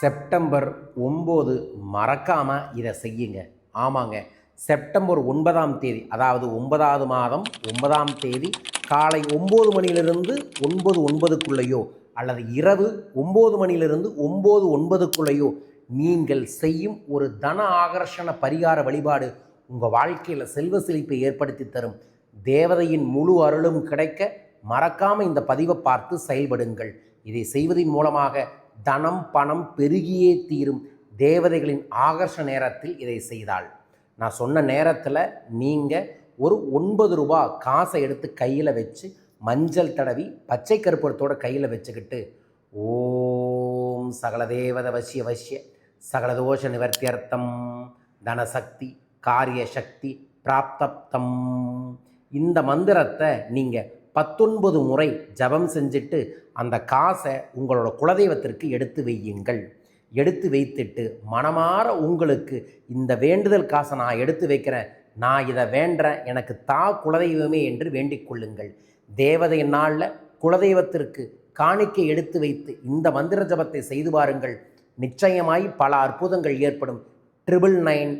September ஒம்பது மறக்காமல் இதை செய்யுங்க. ஆமாங்க. செப்டம்பர் ஒன்பதாம் தேதி அதாவது ஒன்பதாவது மாதம் ஒன்பதாம் தேதி காலை ஒம்பது மணியிலிருந்து ஒன்பது ஒன்பதுக்குள்ளேயோ அல்லது இரவு ஒம்பது மணியிலிருந்து ஒம்பது ஒன்பதுக்குள்ளேயோ நீங்கள் செய்யும் ஒரு தன ஆகர்ஷண பரிகார வழிபாடு உங்கள் வாழ்க்கையில் செல்வ செழிப்பை ஏற்படுத்தி தரும். தேவதையின் முழு அருளும் கிடைக்க மறக்காமல் இந்த பதிவை பார்த்து செயல்படுங்கள். இதை செய்வதன் மூலமாக தனம் பணம் பெருகியே தீரும். தேவதைகளின் ஆகர்ஷ நேரத்தில் இதை செய்தால் நான் சொன்ன நேரத்தில் நீங்கள் ஒரு ஒன்பது ரூபா காசை எடுத்து கையில் வச்சு மஞ்சள் தடவி பச்சை கருப்படத்தோட கையில் வச்சுக்கிட்டு ஓம் சகல தேவத வசிய வசிய சகல தோஷ நிவர்த்தியர்த்தம் தனசக்தி காரிய சக்தி பிராப்தப்தம். இந்த மந்திரத்தை நீங்கள் பத்தொன்பது முறை ஜபம் செஞ்சுட்டு அந்த காசை உங்களோட குலதெய்வத்திற்கு எடுத்து வையுங்கள். எடுத்து வைத்துட்டு மனமாற உங்களுக்கு இந்த வேண்டுதல் காசை நான் எடுத்து வைக்கிறேன். நான் இதை வேண்டுறேன் எனக்கு தா குலதெய்வமே என்று வேண்டிக் கொள்ளுங்கள். தேவதை நாளில் குலதெய்வத்திற்கு காணிக்கை எடுத்து வைத்து இந்த மந்திர ஜபத்தை செய்து பாருங்கள். நிச்சயமாய் பல அற்புதங்கள் ஏற்படும். ட்ரிபிள் நைன்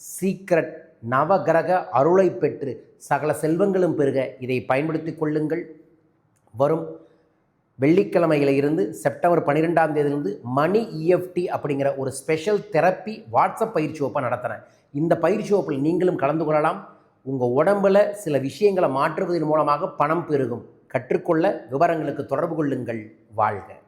சீக்ரெட் நவகிரக அருளை பெற்று சகல செல்வங்களும் பெருக. இதை பயன்படுத்தி கொள்ளுங்கள். வரும் வெள்ளிக்கிழமையில இருந்து செப்டம்பர் பன்னிரெண்டாம் தேதியிலிருந்து மணி இஎஃப்டி அப்படிங்கிற ஒரு ஸ்பெஷல் தெரப்பி வாட்ஸ்அப் பயிற்சி வகுப்பை நடத்துகிறேன் இந்த பயிற்சி வகுப்பில் நீங்களும் கலந்து கொள்ளலாம். உங்கள் உடம்பில் சில விஷயங்களை மாற்றுவதன் மூலமாக பணம் பெருகும். கற்றுக்கொள்ள விவரங்களுக்கு தொடர்பு கொள்ளுங்கள். வாழ்க.